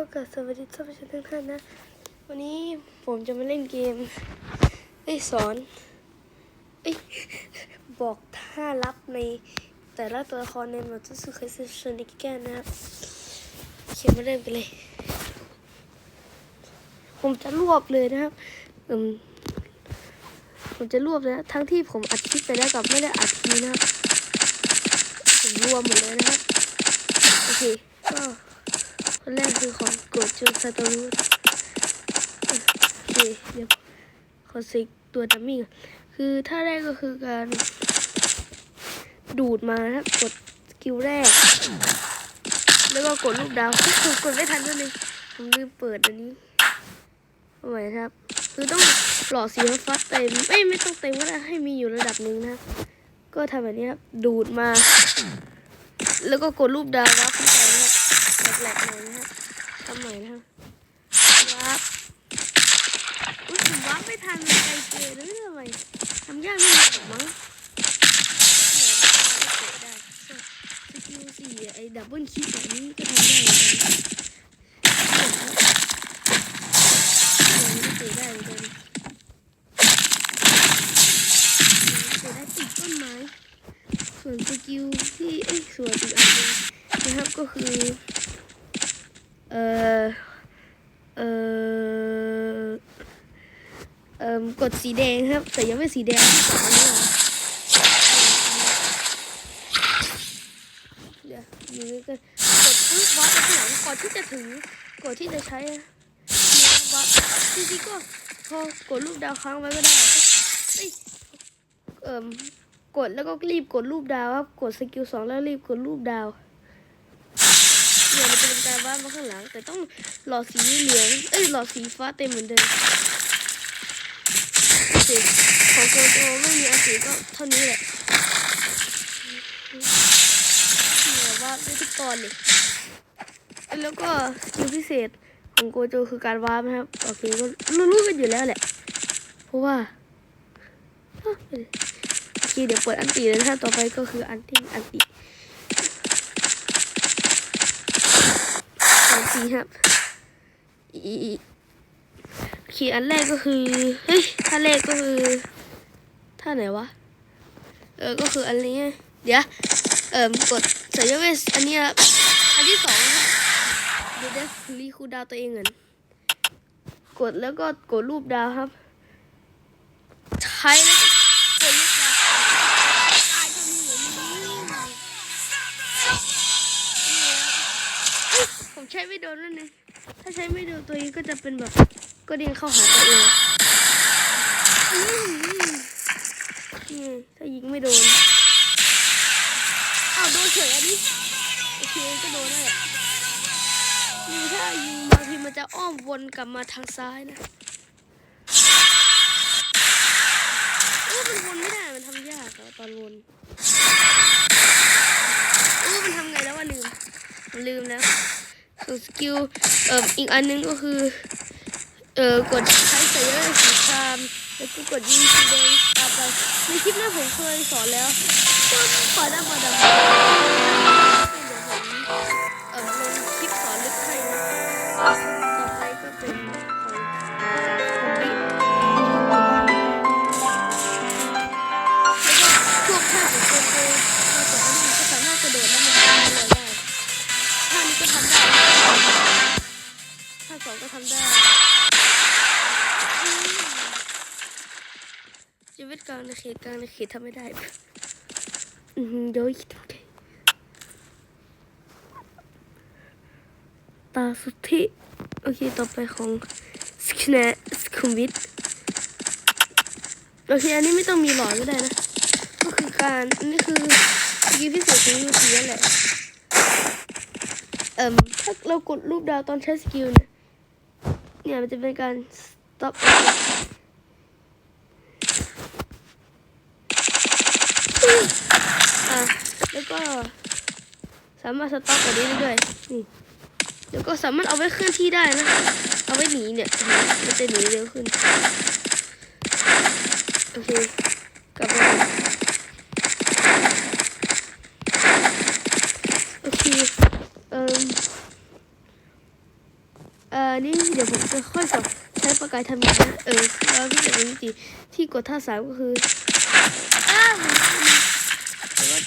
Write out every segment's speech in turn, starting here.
ก็กับสวัสดีท่านผู้ชมทุกท่านนะ วันนี้ผมจะมาเล่นเกมเอ้สอนเอ้บอกท่าลับในแต่ละตัวละครในมวดทุสุเคสชนิกแกนนะครับโอเคมาเริ่มกันเลย ผมจะรวบเลยนะครับอืมผมจะรวบเลยนะทั้งที่ผมอัดคลิปไปแล้วกับไม่ได้อัดทีนะครับผมรวมหมดเลยนะครับโอเคก็ คนแรกคือของกดจูซาโตรุโอเคเดี๋ยวขอซิกตัวดัมมี่ก่อนคือท่าแรกก็คือการ ดูดมาครับกดสกิลแรก แล้วก็กดลูกดาวกดไม่ทันด้วยนึงผมลืมเปิดอันนี้เอาไว้นะครับ คือต้องหล่อสีฟ้าเต็มไม่ไม่ต้องเต็มก็ได้ให้มีอยู่ระดับหนึ่งนะครับก็ทำแบบนี้ครับ ดูดมา แล้วก็กดรูปดาวรับขึ้นไปนะครับ แหลกๆหน่อยนะครับทำใหม่นะครับวับอุ้ยผมวับไม่ทันไกลเกินแล้วทำไมทำยากไม่หรอกมั้งไหนไม่พอจะเตะได้สกิลสี่ไอ้ดับเบิลคิกแบบนี้ก็ทำได้เหมือนกันเนี่ยครับเนี่ยมันก็เตะได้เหมือนกันเตะได้ติดต้นไม้ส่วนสกิลที่เอ้ยส่วนอีกอันนึงนะครับก็คือ เอ่อ เอ่อ เอ่อกดสีแดงครับ แต่ยังไม่สีแดงที่สองนี่หรอเดี๋ยวอยู่นี่กันกดปึ๊บวัดไปข้างหลังก่อนที่จะถึงก่อนที่จะใช้มีวัดจริงๆก็พอกดรูปดาวค้างไว้ก็ได้เอ้ยเอ่มกดแล้วก็รีบกดรูปดาวครับ กดสกิลสองแล้วรีบกดรูปดาวเนี่ยวมันจะเป็นการวาดมาข้างหลัง แต่ต้องหลอดสีเหลือง เอ้ยหลอดสีฟ้าเต็มเหมือนเดิม โอเคของโกโจไม่มีอันสีก็เท่านี้แหละเหนี่ยวาดได้ทุกตอนเลยแล้วก็สกิลพิเศษของโกโจคือการวาดนะครับโอเคก็รู้ๆกันอยู่แล้วแหละ เพราะว่าโอเคเดี๋ยวเปิดอันตีเลยถ้าต่อไปก็คืออันที่อันตีอันตีครับอี อีโออันแรกก็คือเฮ้ยท่าแรกก็คือท่าไหนวะเออก็คืออันนี้เดี๋ยวเอ่อกดสายเวสอันนี้ครับอันที่สองครับเดี๋ยวเดี๋ยวรีคูดาวตัวเองก่อนกดแล้วก็กดรูปดาวครับใช้แล้วก็กดรูปดาวตายก็มีหมือนนี้เอ้ยผมใช้ไม่โดนนั่นเองถ้าใช้ไม่โดนตัวเองก็จะเป็นแบบ ก็เด้งเข้าหาตัวเองนี่ถ้ายิงไม่โดนอ้าวโดนเฉยอันนี้โอเคก็โดนนั่นแหละนี่ถ้ายิงบางทีมันจะอ้อมวนกลับมาทางซ้ายนะเออมันวนไม่ได้มันทำยากอะตอนวนเออมันทำไงแล้ววะลืมผมลืมแล้วส่วนสกิลเอ่ออีกอันนึงก็คือ เออกดใช้ใส่เยอะสีครามแล้วก็กดยิงสีแดงตามไปในคลิปหน้าผมเคยสอนแล้วก็ขอได้มาดับเดี๋ยวผมเออลงคลิปสอนลึกให้นะต่อไปก็เป็นของของบิ๊กแล้วก็พวกท่าขอ วิตกลางในเขตกลางในเขตทำไม่ได้อือหือเดี๋ยวคิดตาสุดที่โอเคต่อไปของสคเนสคุมวิทโอเคอันนี้ไม่ต้องมีหลอดก็ได้นะ ก็คือการอันนี้คือสกิลพิเศษของยูทีนั่นแหละเอ่มถ้าเรากดรูปดาวตอนใช้สกิลเนี่ย เนี่ยมันจะเป็นการ stop อะแล้วก็ สามารถสต็อปแบบนี้ได้ด้วยนี่แล้วก็สามารถเอาไว้เคลื่อนที่ได้นะ เอาไว้หนีเนี่ย มันจะหนีเร็วขึ้น โอเค กลับมาโอเค เอ่มเอ่อนี่เดี๋ยวผมจะค่อยสอนใช้ประกายทำนนะ เออแล้วพี่จะเป็นวิธีที่กดท่าสามก็คือ แต่ว่า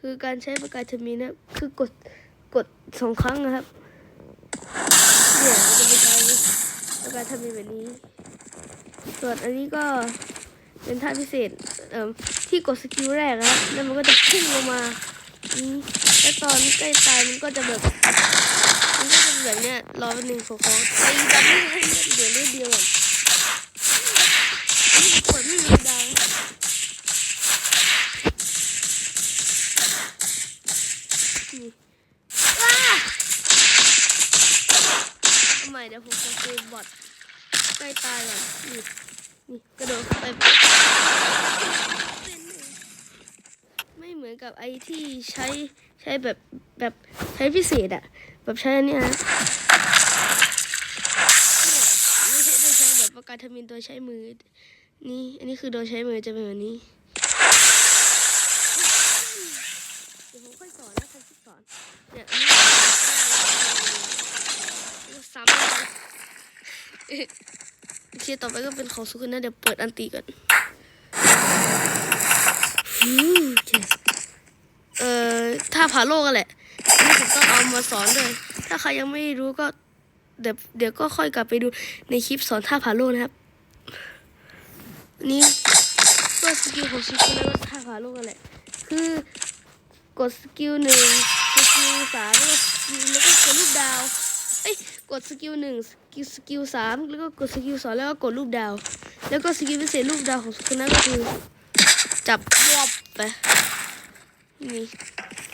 คือการใช้ประกายทำมินนะคือกดกดสองครั้งนะครับเนี่ยจะมีการประกายทำมินแบบนี้ ส่วนอันนี้ก็เป็นท่าพิเศษเอ่อที่กดสกิลแรกนะครับแล้วมันก็จะพุ่งลงมานี่แล้วตอนใกล้ตายมันก็จะแบบมันก็จะแบบเนี้ยรอแป๊บนึงขอขอตีแบบนี้ให้เหลือนิดเดียวก่อนนี่กดไม่มีดังนี่ว้าทำไมเดี๋ยวผมจะซื้อบอทใกล้ตายก่อนนี่นี่กระโดดเข้าไปปุ๊บเป็นเลยไม่เหมือน กับไอที่ใช้ใช้แบบแบบใช้พิเศษอะแบบใช้อันนี้ยนะนี่ยไม่ใช่โดยใช้แบบประกาศทมินโดยใช้มือ นี่อันนี้คือโดยใช้มือจะเป็นแบบนี้เดี๋ยวผมค่อยสอนนะค่อยสอนเนี่ยอันนี้ซ้ำโอเคต่อไปก็เป็นของสุกุนนะเดี๋ยวเปิดอันตีก่อนอืมเจสเอ่ อถ้าผ่าโลกกันแหละนี่ผมต้องเอามาสอนด้วยถ้าใครยังไม่รู้ก็เดี๋ยวเดี๋ยวก็ค่อยกลับไปดูในคลิปสอนท่าผ่าโลกนะครับ นี่ก็สกิลของชิคุแล้วก็ท่าผ่าโลกกันแหละ คือกดสกิลหนึ่งสกิลสามแล้วก็สกิลแล้วก็กดรูปดาว เอ้ยกดสกิลหนึ่งสกิลสกิลสามแล้วก็กดสกิลสองแล้วก็กดรูปดาว แล้วก็สกิลพิเศษรูปดาวของคนนั้นก็คือจับรวบไปนี่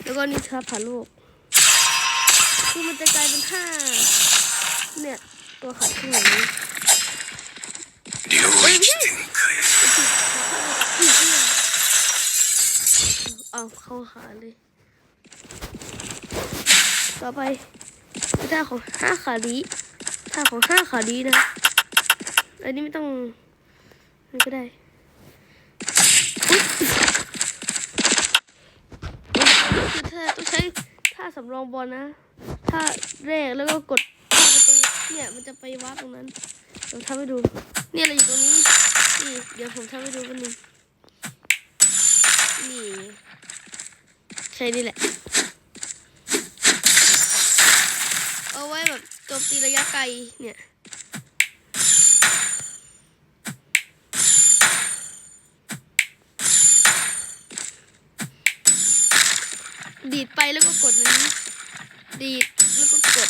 แล้วก็นี่ครับผ่าลูกคือมันจะกลายเป็นท่าเนี่ยตัวขัดขึ้นอย่างนี้เอาเข้าหาเลย ต่อไปท่าของห้าขาดีท่าของห้าขาดีนะ อันนี้ไม่ต้องมันก็ได้ ต้องใช้ท่าสำรองบอลนะท่าแรกแล้วก็กดประตูเนี่ยมันจะไปวัดตรงนั้นเดี๋ยวทำให้ดู เนี่ยเราอยู่ตรงนี้นี่เดี๋ยวผมทำให้ดูกันหนึ่งนี่ใช่นี่แหละ เอาไว้แบบโจมตีระยะไกลเนี่ย ดีดไปแล้วก็กดนี้ ดีดแล้วก็กด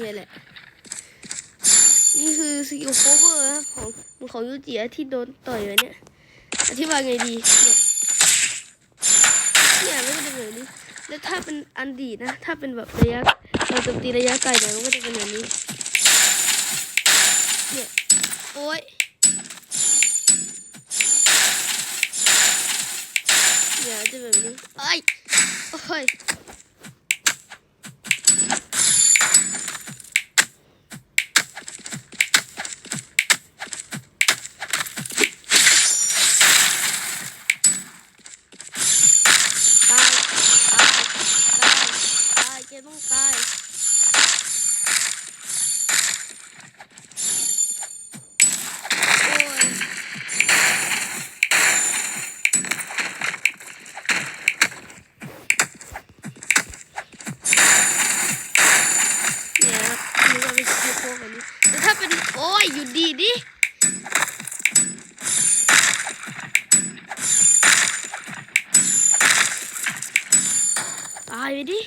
เนี่ยแหละ นี่คือสกิลโคเวอร์ครับของของยูจิที่โดนต่อยไว้เนี่ย อธิบายไงดี เนี่ยเนี่ยไม่เป็นแบบนี้ แล้วถ้าเป็นอันดีนะ ถ้าเป็นแบบระยะเราจมตีระยะไกลเนี่ยมันก็จะเป็นแบบนี้ เนี่ย โอ้ยเนี่ย แบบนี้ไอ้ยโอ้ย ตาย ตาย ตาย ตายเกมต้องตาย โอ้ย เนี่ยครับนี่ก็เป็นสกิลโค้งแบบนี้แต่ถ้าเป็น โอ้ย อยู่ดีดิ ตายไปดิ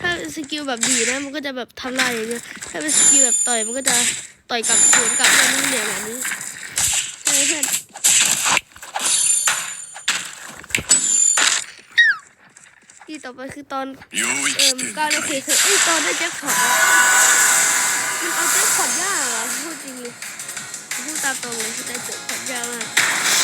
ถ้าสกิลแบบดีนะ มันก็จะแบบทำลายอย่างเงี้ย ถ้าเป็นสกิลแบบต่อย มันก็จะต่อยกลับสวนกลับเลยมันเนื่ยแบบนี้ใช่เพื่อนที่ต่อไปคือตอน เอิ่มก้าวโอเคคือไอ้ตอนได้แจ็คพอตมันเอาแจ็คพอตยากอะพูดจริงเลยพูดตามตรงเลยได้แจ็คพอตยากมาก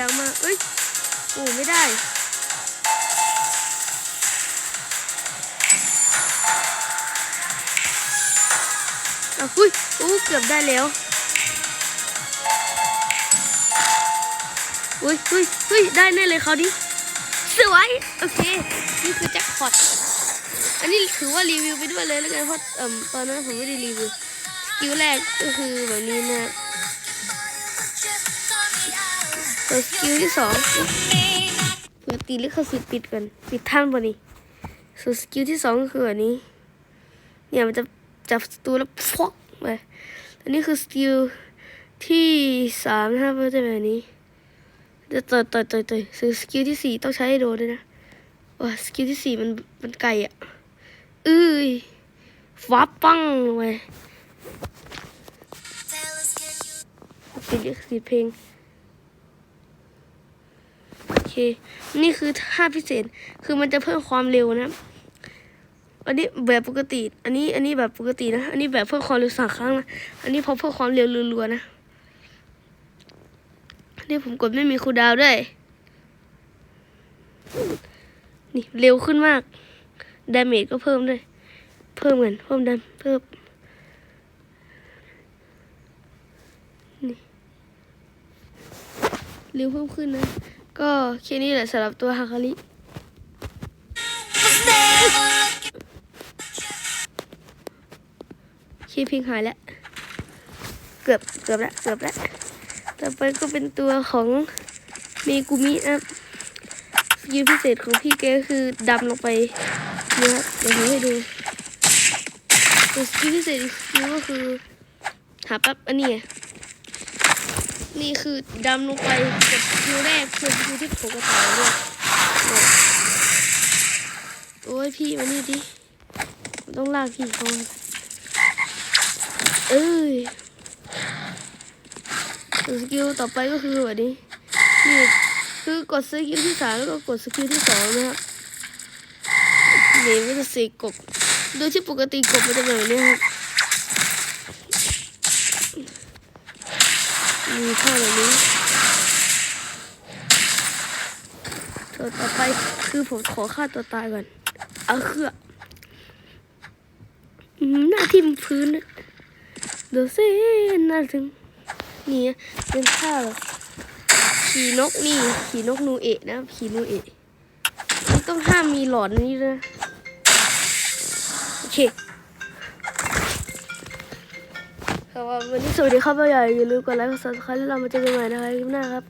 ดังมากเอ้ยโอ้ไม่ได้อะอุ้ยอู้เกือบได้แล้ว อุ้ยอุ้ยอุ้ยได้แน่เลยเขาวนี้สวย โอเค นี่คือแจ็คพอต อันนี้ถือว่ารีวิวไปด้วยเลยแล้วกันเพราะเอ่มตอนนั้นผมไม่ได้รีวิว สกิลแรกก็คือแบบนี้นะ ครับส่วนสกิลที่สองเพื่อตีลิขสิทธิ์ปิดกันปิดท่านบนนี้ส่วนสกิลที่สองคือแบบนี้ เนี่ยมันจะจับศัตรูแล้วฟอกไปอันนี้คือสกิลที่สามนะครับมันจะแบบนี้ จะต่อยต่อยต่อยต่อยส่วนสกิลที่สี่ต้องใช้ให้โดนด้วยนะว้าสกิลที่สี่มันมันไกลอะเอ้ยฟ้าปังลงไปปิดลิขสิทธิ์เพลง นี่คือท่าพิเศษคือมันจะเพิ่มความเร็วนะ อันนี้แบบปกติ อันนี้อันนี้แบบปกตินะ อันนี้แบบเพิ่มความเร็วสามครั้งนะ อันนี้พอเพิ่มความเร็วรัวๆนะอันนี้ผมกดไม่มีคูดาวด้วย นี่เร็วขึ้นมาก ดาเมจก็เพิ่มด้วย เพิ่มกันเพิ่มดันเพิ่มนี่เร็วเพิ่มขึ้นนะ ก็แค่นี้แหละสำหรับตัวฮาคาริคีพิงหายแล้ว เกือบเกือบแล้วเกือบแล้วต่อไปก็เป็นตัวของเมกุมินะครับสกิลพิเศษของพี่แกก็คือดำลงไปนะครับเดี๋ยวผมให้ดูตัวสกิลพิเศษอีกสกิลก็คือหาแป๊บอันนี้นี่คือดำลงไปกด สกิลแรกคือสกิลที่ผมกระต่ายเนี่ยโอ้ยพี่มานี่ดิต้องลากพี่เขาเอ้ยสกิลต่อไปก็คือแบบนี้นี่คือกดสกิลที่สามแล้วก็กดสกิลที่สองนะครับนี่มันจะเสกกบโดยที่ปกติกบมันจะแบบนี้ครับมีท่าแบบนี้ส่วนต่อไปคือ ผมขอฆ่าตัวตายก่อน เอาเครืออืมหน้าทิ่มพื้นน่ะดูสิน่าถึง นี่เป็นท่าขี่นกนี่ขี่นกนูเอะนะขี่นูเอะมันต้องห้ามมีหลอดนี้นะโอเคครับวันนี้สวัสดีครับพ่อใหญ่อย่าลืมกดไลค์กดซับสไครต์แล้วเรามาเจอกันใหม่นะคะคลิปหน้าครับ